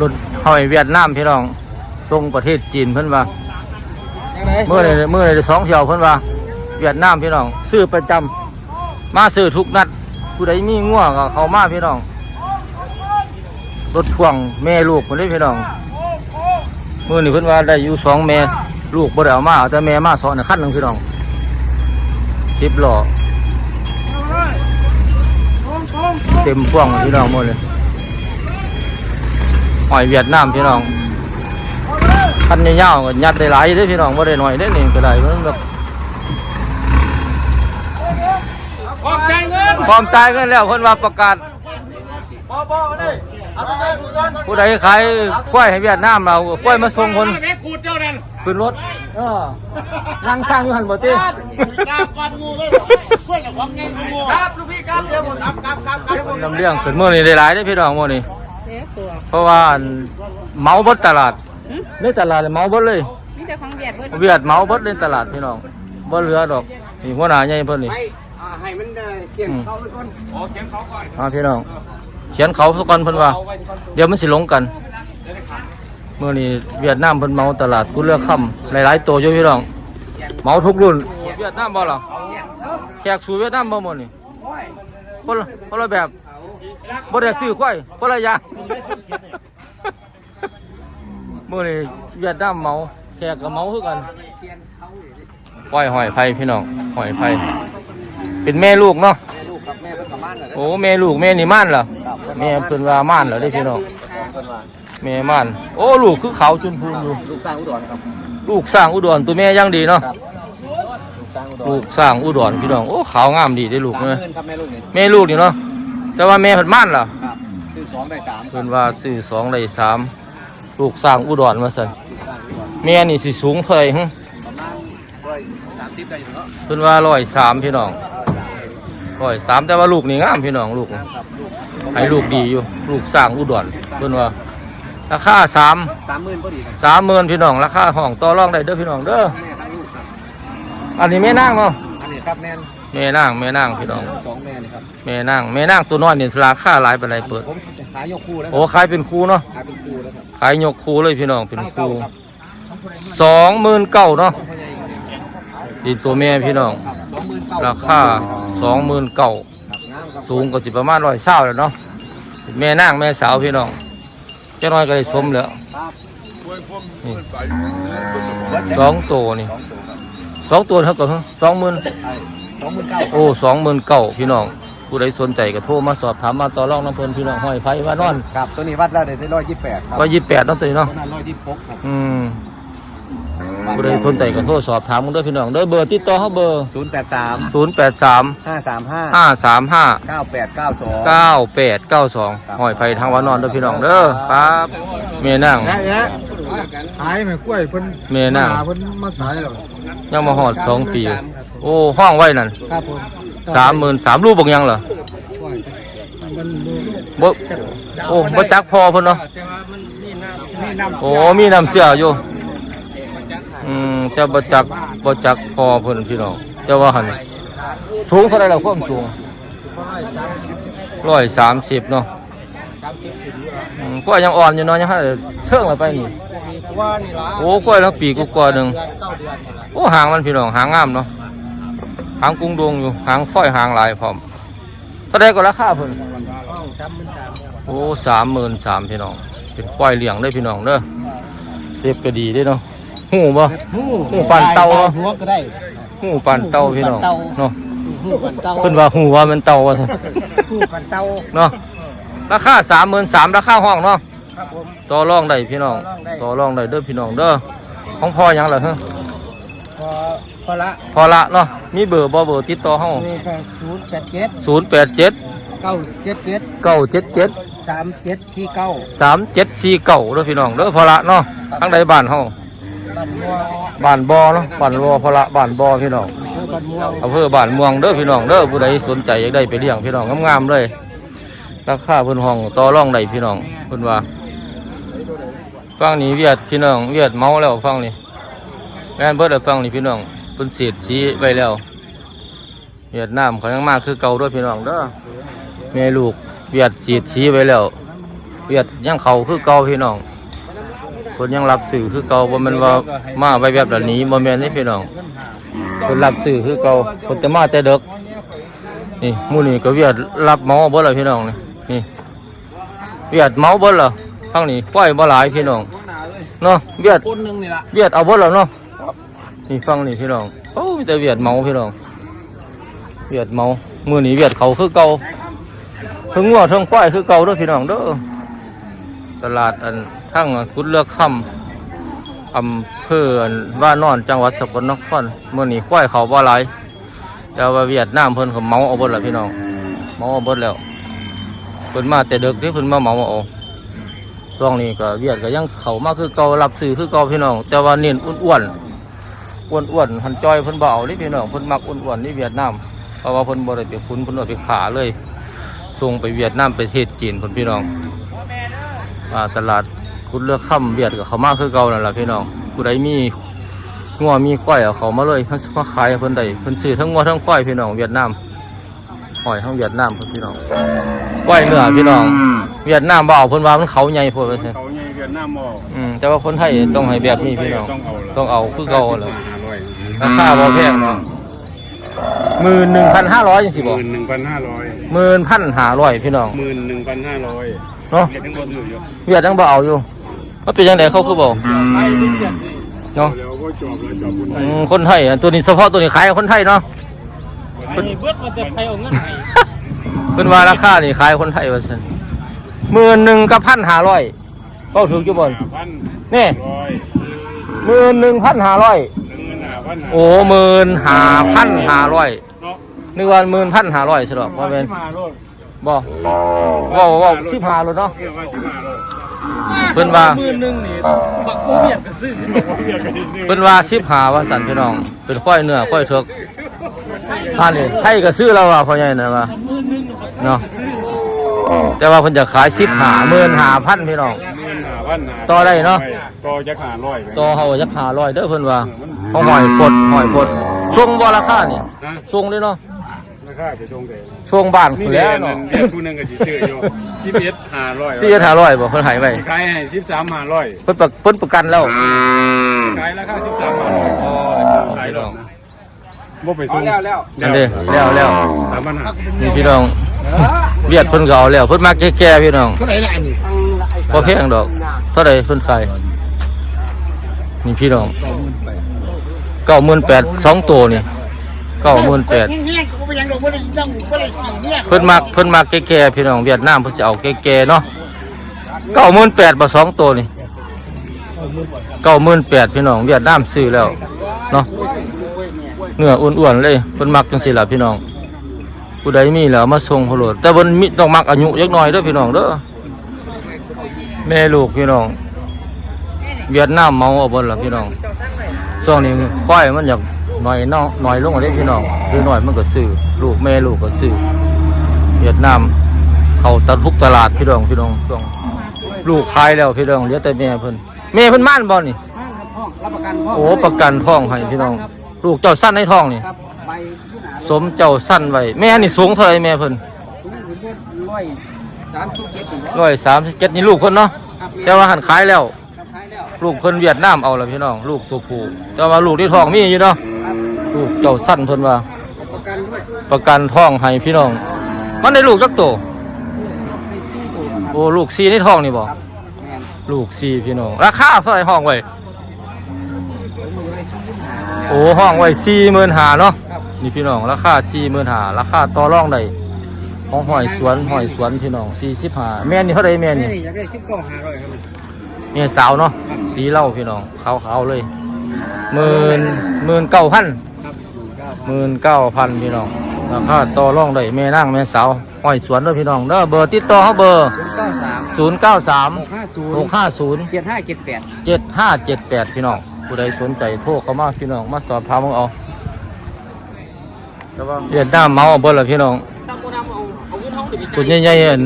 รถหอยเวียดนามพี่น้องส่งประเทศจีนเพิ่นว่ายังไงเมื่อไรเมื่อไรสองเที่ยวเพิ่นว่า เวียดนามพี่น้องซื้อประจำมาซื้อทุกนัด ผู้ใดมีง่วงก็เข้ามาพี่น้อง รถช่วงแม่ลูกคนนี้พี่น้องเมื่อนี้เพิ่นว่าได้อยู่สองแม่ลูกบ่ได้เอามาเอาแต่แม่มาสอนขั้นหนึ่งพี่น้องสิบล้อเต็มพ่วงพี่น้องหมดเลย หอยเวียดนามพี่น้องคันยาวๆก็ยัดได้หลายเด้อพี่น้องบ่ได้น้อยเด้อนี่ก็ได้มันแบบขอบใจเงินพร้อมจ่ายกันแล้วเพิ่นว่าประกาศบอบอกันดิเอาไปเลยคุยกันผู้ใดขายกล้วยให้เวียดนามเรากล้วยมาส่งคนแม่กูเจ้านั่นขึ้นรถเออนั่งสร้างอยู่หั่นบ่ติกาปันงูเลยช่วยกับของไงงูครับลูกพี่ครับเดี๋ยวผมครับครับครับครับผมลำเลียงขึ้นมื้อนี้ได้หลายเด้อพี่น้องมื้อนี้เจ๊ ตัวเพราะว่าอันเหมาเบิดตลาดในตลาดเหมาเบิดเลยมีแต่ของเวียดเบิดเวียดเหมาเบิดในตลาดพี่น้องบ่เหลือดอกนี่หัวหน้าใหญ่เพิ่นนี่ให้อ่าให้มันได้เกี่ยงเข้าไปก่อนมาพี่น้องเขียนเขาสักก่อนเพิ่นว่า เดี๋ยวมันสิหลงกันเมื่อนี้เวียดนามเพิ่นเมาตลาดกุเลือกค่ำหลายๆตัวอยู่พี่น้องเมาทุกรุ่นเวียดนามบ่ล่ะแขกสู่เวียดนามบ่หมดนี่คนละคนละแบบ บ่ได้ซื้อควายคนละอย่างเมื่อนี้เวียดนามเมาแขกก็เมาคือกันปล่อยหอยไผ่พี่น้องหอยไผ่เป็นแม่ลูกเนาะลูกครับแม่เป็นกับบ้านเหรอโอ้แม่ลูกแม่นี่ม่านเหรอแม่เพิ่นว่าม่านเหรอได้อพี่น้องเป็นว่าแม่ม่านโอ้ลูกคือเขาวจุนพูนอยู่ลูกสร้างอุดรครับลูกสร้างอุดรตัวแม่ยังดีเนาะลูกสร้างอุดรลูกสร้างอุดรพี่น้องโอ้ขาวงามดีได้อลูกสามหนะมื่นครับแม่ลูกนี่แม่ลูกนี่เนาะ แต่ว่าแม่เพิ่นม่านเหรอครับคือสองได้สามเพิ่นว่าซื้อสองได้สามลูกสร้างอุดรมาสั่นลูกสร้างอุดรแม่นี่สิสูงเท่าไหร่หึประมาณร้อยสามสิบได้อยู่เนาะเพิ่นว่าร้อยสามพี่น้องร้อยสามแต่ว่าลูกนี่งามพี่น้องลูกครับลูกให้ลูกดีอยู่ ลูกสร้างอุดรเพิ่นว่าราคาสามสามหมื่นพอดีครับสามหมื่นพี่น้องราคาห้องต่อรองได้เด้อพี่น้องเด้อแม่ทั้งลูกครับอันนี้แม่นางเนาะอันนี้ครับแม่น แม่นางแม่นางพี่น้อง สองแม่นี่ครับแม่นางแม่นางตัวน้อยนี่ราคาหลายปานใดเปิด ผมจะขายยกคู่แล้วโอ้ขายเป็นคู่เนาะ ขายเป็นคู่แล้วครับขายยกคู่เลยพี่น้องเป็นคู่ครับสองหมื่นเก้าเนาะดีตัวแม่พี่น้องสองหมื่นเก้าราคาสองหมื่นเก้า ครับงามครับสูงก็สิประมาณร้อยเศร้าแล้วเนาะแม่นางแม่สาวพี่น้องเจ้าน้อยก็ได้สมแล้วครับนี่เบิดสองตัวนี่สองตัวครับสองตัวเท่ากับสองหมื่นส องหมื่นเก้าโอ้สองหมื่นเก้าพี่น้องผู้ใดสนใจก็โทรมาสอบถามมาต่อรองน้ำเพลินพี่น้องห้อยไผ่ว่านอนครับตัวนี้วัดแล้วได้ร้อยยี่สิบแปดครับว่ายี่สิบแปดเนาะตัวนี้เนาะตัวนั้นร้อยยี่สิบหกครับอืมผู้ใดสนใจก็โทรสอบถามมึงด้วยพี่น้องเด้อเบอร์ติดต่อเขาเบอร์ศูนย์แปดสามศูนย์แปดสามห้าสามห้าห้าสามห้าเก้าแปดเก้าสองเก้าแปดเก้าสองห้อยไผ่ทางวานอนเด้อพี่น้องเด้อครับเมียนั่งแยะขายแม่กล้วยเพิ่นเมียนั่งหาเพิ่นมาขายแล้วยังมาหอดสองปีโอ้ห้องไว้นั่นครับผมสามหมื่นสามรูปบอกยังเหรอมันมีบ่โอ้บ่จักพอเพิ่นเนาะแต่ว่ามันนี่น้ำนี่น้ำโอ้มีน้ำเสียอยู่อืมแต่บ่จักบ่จักพอเพิ่นพี่น้องแต่ว่าหั่นสูงเท่าไหร่ล่ะความสูงร้อยสามสิบเนาะอืมกล้วยยังอ่อนอยู่เนาะยังให้เสื่องแล้วไปนี่ว่านี่ละโอ้กล้วยลังปีกกว่าๆหนึงเก้าเดือนโอ้หางมันพี่น้องหางงามเนาะ หางกุ้งดวงอยู่หางฝ้อยหางหลายพร้อมเท่าใดก็ราคาเพิ่นห้องจำมันสามโอ้สามหมื่นสามพี่น้องเป็นควายเลี้ยงได้อพี่น้องเด้อเรียบก็ดีเด้อเนาะหูบ่หูหูปั่นเตาเนาะหัวก็ได้หูปานเต่าพี่น้องเนาะหูกันเตาเพิ่นว่าหูว่ามันเต่าว่าซั่นหูกันเตาเนาะราคาสามหมื่นสามราคาห้องเนาะครับผมต่อรองได้พี่น้องต่อรองได้เด้อพี่น้องเด้อของพ่อหยังล่ะฮะพอพอละพอละเนาะ มีเบอร์บ่เบอร์ติดต่อเฮานี่ก็ศูนย์แปดเจ็ดศูนย์แปดเจ็ดเก้าเจ็ดเจ็ดเก้าเจ็ดเจ็ดสามเจ็ดสี่เก้าสามเจ็ดสี่เก้าเด้อพี่น้องเด้อพอละเนาะทั้งใดบ้านเฮาบ้านม่วงบ้านบ่อเนาะบ้านบ่อพอละบ้านบ่อพี่น้องคือบ้านม่วงอำเภอบ้านม่วงเด้อพี่น้องเด้อผู้ใดสนใจอยากได้ไปเลี้ยงพี่น้องงามๆเลยราคาเพิ่นห้องต่อรองได้พี่น้องเพิ่นว่าฟังนี้เวียดพี่น้องเวียดเมาแล้วฟังนี้แม่นเบิดแล้วฟังนี้พี่น้อง เพิ่นเสียดสีไว้แล้ว เวียดนามเขายังมากคือเก่าเด้วยพี่น้องเด้อแม่ลูกเวียดเสียดสีไว้แล้ว เวียดยังเขาคือเก่าพี่น้องเพิ่นยังรับสื่อคือเก่าบ่แม่นว่ามาไปแบบแบบนี้บ่แม่นนี่พี่น้องเพิ่นรับสื่อคือเก่าเพิ่นจะมาแต่เด็กนี่หมู่นี้ก็เวียดรับเหมาเบิดแล้วพี่น้องนี่นี่เวียดเหมาเบิดแล้วทั้งนี้ปล่อยบ่หลายพี่น้องเนาะเวียดคนหนึ่งนี่ละเวียดเอาเบิดแล้วเนาะ นี่ฟังนี่พี่น้องโอ้มีแต่เวียดเมาพี่น้องเวียดเมามือนี้เวียดเขาคือเก่าทั้งงัวทั้งควายคือเก่าด้อพี่น้องเด้อตลาดอันทั้งกุดเลือกคำอำเภอว่านอนจังหวัดสกลนครเมื้อนี้ควายเขาบ่หลายแต่ว่าเวียดนามเพิ่นเขาเมาเอาบดแล้วพี่น้องเมาเอาบดแล้วเพิ่นมาแต่เดึกที่เพิ่นมาเมาเอาช่วงนี้ก็เวียดก็ยังเขามาคือเก่ารับซื้อคือเก่าพี่น้อง แต่ว่าเน้นอ้วนๆ อ้วนๆหันจอยเพิ่นบ่เอานี่พี่น้องเพิ่นมักอ้วนๆนี่เวียดนามเพราะว่าเพิ่นบ่ได้ไปคุ้นเพิ่นเอาไปขาเลยส่งไปเวียดนามไปประเทศจีนเพิ่นพี่น้องอ่าตลาดคุณเลือกค่ำเวียดก็เข้ามาคือเก่านั่นล่ะพี่น้องผู้ใดมีงัวมีควายเอาเขามาเลยเพิ่นมาขายให้เพิ่นได้เพิ่นซื้อทั้งงัวทั้งควายพี่น้องเวียดนามหอยทั้งเวียดนามเพิ่นพี่น้องควายเนื้อพี่น้อง เวียดนามบ่เอาเพิ่นว่ามันเขาใหญ่โพดว่าซั่นเขาใหญ่เวียดนามบ่อืมแต่ว่าคนไทยต้องให้แบบนี้พี่น้องต้องเอาละต้องเอาคือเก่าแหล้วห้า ร้อยราคาบ่แพงเนาะหมื่นหนึ่งพันห้าร้อยจังสิหบ่มื่นหนึ่งพันห้าร้อยหมื่นพันห้าร้อยพี่น้องหมื่นหนึ่งพันห้าร้อยเนาะเรียกทั้งหมดอยู่อยู่เวียดยังบ่เอาอยู่มันเป็นจังไดเขาคือบ่เนาะแล้วก็จบแล้วจบคนไทอืยมคนไทยอันตัวนี้เฉพาะตัวนี้ขายให้คนไทยเนาะไอ้เบิดมันจะไปเอาเงินไหนเพิ่นว่าราคานี่ขายคนไทยว่าซั่นหมื่นหนึ่งกับพันห้าร้อยก็ถูกอยู่บ่ห้าพันนี่ร้อยหมื่นหนึ่งพันห้าร้อย โอ้หมื่นห้าพันห้าร้อยเนาะนึกว่าหมื่นพันห้าร้อยใช่หรอว่าเป็นสิบห้าโลดบ่ว่าว่าสิบห้าโลเนาะเรียกว่าสิบห้าโลดเพิ่นว่าหมื่นหนึ่งนี่บักกูเบียดกันซื้อเรียกกันที่ซื้อเพิ่นว่าสิบห้าว่าสั่นพี่น้อง เป็นควายเนื้อควายเถือกอันนี้ไทยก็ซื้อแล้วว่าพ่อใหญ่น่ะว่าหมื่นหนึ่งเนาะแต่ว่าเพิ่นจะขายสิบห้าหมื่นห้าพันพี่น้องหมื่นห้าพันห้าต่อได้เนาะต่อจะห้าร้อยไปต่อเฮาจะห้าร้อยเด้อเพิ่นว่า เขาหอยปดหอยปดช่วงบ่ราคานี่นะช่วงเด้เนาะราคาไปตรงเดช่วงบ้านนี่พุ่นแหแล้ละวนั่เนาะนเรียกผู้หนึงก็สิซื้ออยู่สิบเอ็ดห้าร้อยสี่ห้าร้อยบ่เพิ่นให้ไว้ขายให้สิบสามห้าร้อยเพิ่นประเพิ่นประกันแล้ว ขายราคาสิบสามห้าร้อยขายหรอกนะบ่ไปส่งแล้วแล้วนั่นเด้แล้วแล้วสามพันห้านี่พี่น้องเวียดเพิ่นก็เอาแล้วเพิ่นมาแก่ๆพี่น้องเท่าไหร่ละอันนี้บ่แพงดอก เท่าใดเพิ่นขายนี่พี่น้อง 98,000สองตัวนี่98,000แห้งๆก็ไปยังดอกบ่ได้ยังบ่ได้สีเนี่ยเพิ่นมักเพิ่นมักแก่ๆพี่น้องเวียดนามเพิ่นสิเอาแก่ๆเนาะ98,000บ่สองตัวนี่98,000พี่น้องเวียดนามซื้อแล้วเนาะเนื้ออ้วนๆเลยเพิ่นมักจังซี่ล่ะพี่น้องผู้ใดมีแล้วเอามาส่งเขาโหลดแต่เพิ่นมีต้องมักอายุจักหน่อยเด้อพี่น้องเด้อแม่ลูกพี่น้องเวียดนามเมาเอาเบนละพี่น้อง ช่วงนี้ควายมันอยากหน่อยน้องหน่อยลงอะไรพี่น้องหรือหน่อยมันก็ซื้อลูกแม่ลูกก็ซื้อเวียดนามเขาตะทุกตลาดพี่น้องพี่น้องช่วงลูกขายแล้วพี่น้องเหลือแต่แม่เพิ่นแม่เพิ่นม่านบ่นี่รับประกันพ่อโอ้ประกันท้องให้พี่น้อง ลูกเจ้าสั้นในท้องนี่ครับใบผู้หนาสมเจ้าสั้นไว้แม่นี่สูงเท่าไหรแม่เพิ่นร้อยสามสิบเจ็ดถึงร้อยสามสิบเจ็ดนี่ลูกเพิ่นเนาะครับแต่ว่าหันขายแล้วขายแปลูกเพิ่นเวียดนามเอาละพี่น้อง ลูกตัวผู้แต่ว่าลูกที่ท้องมีอยู่เนาะลูกเจ้าสั้นเพิ่นว่า ประกันด้วยประกันท้องให้พี่น้อง มันได้ลูกจักตัวให้ชี้ตัวครับโอ้ลูกซีในท้องนี่บ่แมนลูกซีพี่น้อง ราคาเท่าไหร่ห้องไว้ผมมือเลยชี้หาโอ้ห้องไว้สี่หมื่นหาเนาะครับนี่พี่น้องราคาสี่หมื่นหาราคาต่อรองได้ของหอยสวนหอยสวนพี่น้องสี่สิบหาแม่นี่เท่าไรแม่แม่นี่นี่อยากได้สิบเก้าหาร้อยครับ แม่สาวเนาะสีเหล่าพี่น้องขาวๆเลยหมื่นหมื่นเก้าพันครับเก้าหมื่นเก้าพันพี่น้องราคาต่อรองได้แม่นั่งแม่สาวหอยสวนเด้อพี่น้องเด้อเบอร์ติดต่อเขาเบอร์ศูนย์เก้าสามศูนย์เก้าสามหกห้าศูนหกย์ห้าศูนย์เจ็ดห้าเจ็ดแปดเจ็ดห้าเจ็ดแปดพี่น้องผู้ใดสนใจโทรเข้ามาพี่น้องมาสอบถามมึงเอาเวียดนามเมาเอาเบอร์ละพี่น้องสร้างโกดังเอาเอาเงินเท่าเดี๋ยวไปตัวจ่ายใหญ่ๆอัน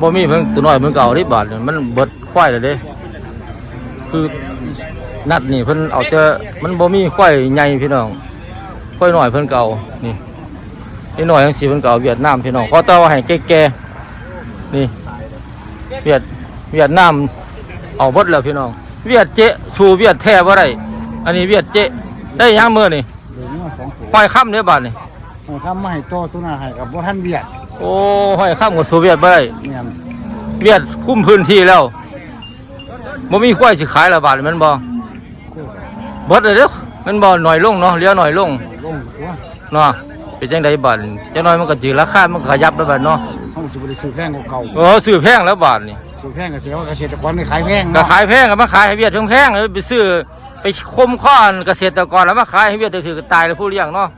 บ่มีเพิ่งตัวน้อยเพิ่งเก่าที่บาทเนี่ยมันเบิดควายเลยเด้ คือนัดนี่เพิ่นเอาแต่มันบ่มีควายใหญ่พี่น้องควายน้อยเพิ่นเก่านี่นี่น้อยจังซี่เพิ่นเก่าเวียดนามพี่น้องขอต่อว่าให้แก่ๆนี่ เวียดเวียดนามเอาหมดแล้วพี่น้อง เวียดเจ๊สู่เวียดแท้บ่ได้อันนี้เวียดเจ๊ได้หยังมื้อนี่เดี๋ยวนี้สองตัวปล่อยค่ำเด้อบาดนี่ข้ามมาให้โตสุนาให้กับบ่ท่านเวียด โอ้ห้อยค่ำกับสู่เวียดบ่ได้เนี่ยเวียดคุมพื้นที่แล้วบ่มีควายสิขายและบาดนี่แมันบ่เบิดเลยเด้อมันบ่หน่อยลงเนาะเหลือหน่อยลงลงตัวเนาะเป็นจังไดบาดนี่จังน้อยมันก็จืดราคามันก็ขยับแล้วบาดเนาะห้องสิบริสุทธิ์แพงกว่าเก่าเออซื้อแพงแล้วบาดนี่สุดแพงก็เสียว่าเกษตรกรไม่ขายแพงก็เนาะขายแพงก็มาขายให้เวียดแพงๆเออไปซื้อไปคมข้อนเกษตรกรแล้วมาขายให้เวียดถือๆก็ตายแล้วผู้เลี้ยงเนาะโอ้ย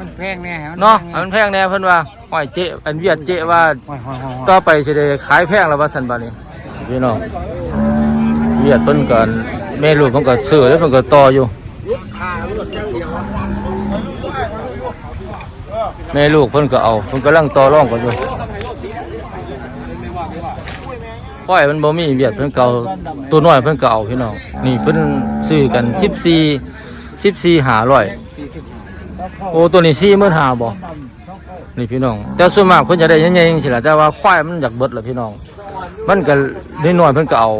มันแพงแน่ฮเนาะให้มันแพงแน่เพิ่นว่าห้อยเจ๊อันเวียดเจ๊ว่าห้อยห้อยห้อยห้อยต่อไปสิได้ขายแพงแล้วว่าซั่นบาดนี้พี่น้องเวียดเพิ่นก็แม่ลูกเพิ่นก็ซื้อแล้วเพิ่นก็ต่ออยู่แม่ลูกเพิ่นก็เอาเพิ่นกำลังต่อรองกันอยู่ปล่อยมันบ่มีเวียดเพิ่นก็เอาตัวน้อยเพิ่นก็เอาพี่น้องนี่เพิ่นซื้อกัน14 14 500 โอ้ตัวนี้45,000บ่นี่พี่น้อง แต่ส่วนมากเพิ่นจะได้ใหญ่ๆจังซี่ล่ะแต่ว่าควายมันอยากเบิดล่ะพี่น้อง มันก็น้อยๆเพิ่นก็เอา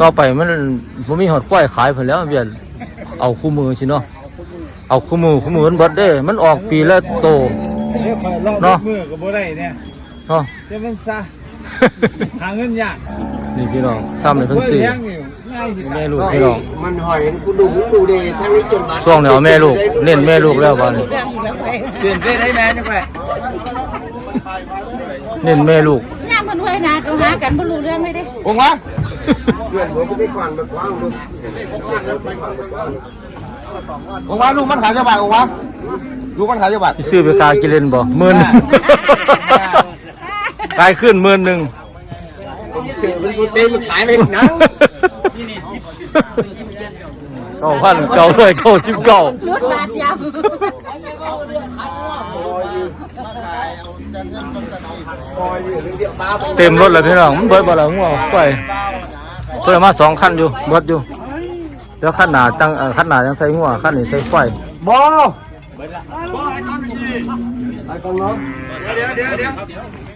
ต่อไปมันบ่มีหอดควายขายเพิ่นแล้วเวียนเอาคู่มือสิเนาะเอาคู่มือคู่มือมันเบิดเด้ มันออกปีละโตเดี๋ยวคอยรอบเนาะมือก็บ่ได้เนี่ยเนาะเดี๋ยวมันซะหาเงินยากนี่พี่น้องซ้ำเลยเพิ่นซื้อ เลี้ยงนี่ง่ายสิแม่ลูกพี่น้องมันหอยกูดูมึงดูดิทั้งนี้จนมาช่วงนี้เอาแม่ลูกเน้นแม่ลูกแล้วบัดนี้เปลี่ยนเส้นให้แม่จังไปเน้นแม่ลูกย่ามมันห้วยนาเขาหากันบ่รู้เรื่องไม่ได้องวะเปลี่ยนผมไปก่อนแบบว่างดูองวะลูกมันขายจังบาทองวะลูกมันขายจังบาทสิซื้อไปขายกินเล่นบ่หมื่นขายขึ้นหมื่นหนึงเสือมันกูเต็มขายไปนัง เก้าพันเก้าร้อยเก้าสิบเก้ารุดบาทเดียวเต็มรถเลยพี่น้องมันเบิดบ่ละงัวไปเพิ่นเอามาสองคันอยู่เบิดอยู่แล้วคันหน้าตั้งเอ่อคันหน้ายังใส่งัวคันนี้ใส่ไฟบอเดี๋ยวเดี๋ยวเดี๋ยว